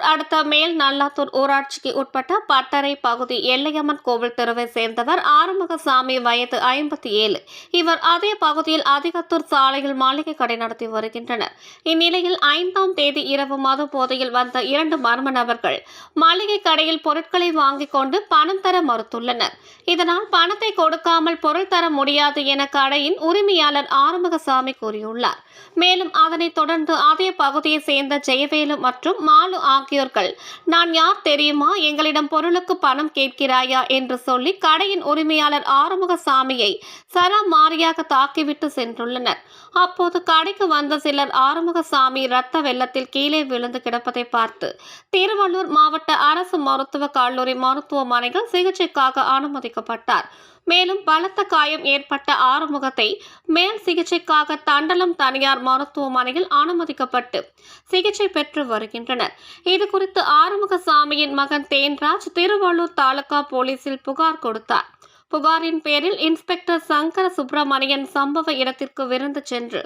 நல்லாத்தூர் ஊராட்சிக்கு உட்பட்ட பட்டறை பகுதி எல்லையம்மன் கோவில் தெருவை சேர்ந்தவர் ஆறுமுகசாமி வயது ஐம்பத்தி ஏழு. இவர் அதே பகுதியில் அதிகத்தூர் சாலையில் மாளிகை கடை நடத்தி வருகின்றனர். இந்நிலையில் ஐந்தாம் தேதி இரவு மது போதையில் வந்த இரண்டு மர்ம நபர்கள் மளிகை கடையில் பொருட்களை வாங்கிக் கொண்டு பணம் தர மறுத்துள்ளனர். இதனால் பணத்தை கொடுக்காமல் பொருள் தர முடியாது என கடையின் உரிமையாளர் ஆறுமுகசாமி கூறியுள்ளார். மேலும் அதனைத் தொடர்ந்து அதே பகுதியை சேர்ந்த ஜெயவேலு மற்றும் மாலு ஆகியோர்கள் நான் யார் தெரியுமா? எங்களிடம் பொருளுக்கு பணம் கேட்கிறாயா? என்று சொல்லி கடையின் உரிமையாளர் ஆறுமுகசாமியை சரமாரியாக தாக்கிவிட்டு சென்றுள்ளனர். அப்போது கடைக்கு வந்த சிலர் ஆறுமுகசாமி இரத்த வெள்ளத்தில் கீழே விழுந்து கிடப்பதை பார்த்து திருவள்ளூர் மாவட்ட அரசு மருத்துவக் கல்லூரி மருத்துவமனையில் சிகிச்சைக்காக அனுமதிக்கப்பட்டார். மேலும் பலத்த காயம் ஏற்பட்ட ஆறுமுகத்தை மேல் சிகிச்சைக்காக தண்டலம் தனியார் மருத்துவமனையில் அனுமதிக்கப்பட்டு சிகிச்சை பெற்று வருகின்றனர். இது குறித்து ஆறுமுகசாமியின் மகன் தேன்ராஜ் திருவள்ளூர் தாலுகா போலீசில் புகார் கொடுத்தார். புகாரின் பேரில் இன்ஸ்பெக்டர் சங்கர சுப்பிரமணியன் சம்பவ இடத்திற்கு விருந்து சென்று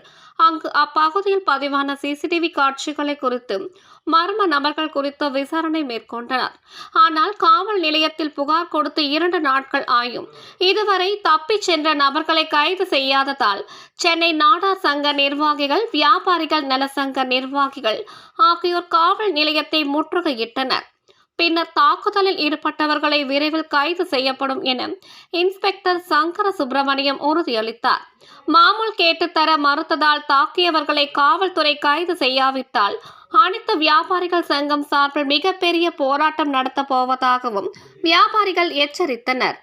அங்கு அப்பகுதியில் பதிவான சிசிடிவி காட்சிகளை குறித்து மர்ம நபர்கள் குறித்து விசாரணை மேற்கொண்டனர். ஆனால் காவல் நிலையத்தில் புகார் கொடுத்து இரண்டு நாட்கள் ஆயும். இதுவரை தப்பிச் சென்ற நபர்களை கைது செய்யாததால் சென்னை நாடார் சங்க நிர்வாகிகள் வியாபாரிகள் நல சங்க நிர்வாகிகள் ஆகியோர் காவல் நிலையத்தை முற்றுகையிட்டனர். பின்னர் தாக்குதலில் ஈடுபட்டவர்களை விரைவில் கைது செய்யப்படும் என இன்ஸ்பெக்டர் சங்கர சுப்பிரமணியம் உறுதியளித்தார். மாமூல் கேட்டுத்தர தர மறுத்ததால் தாக்கியவர்களை காவல்துறை கைது செய்யாவிட்டால் அனைத்து வியாபாரிகள் சங்கம் சார்பில் மிகப்பெரிய போராட்டம் நடத்தப் போவதாகவும் வியாபாரிகள் எச்சரித்தனர்.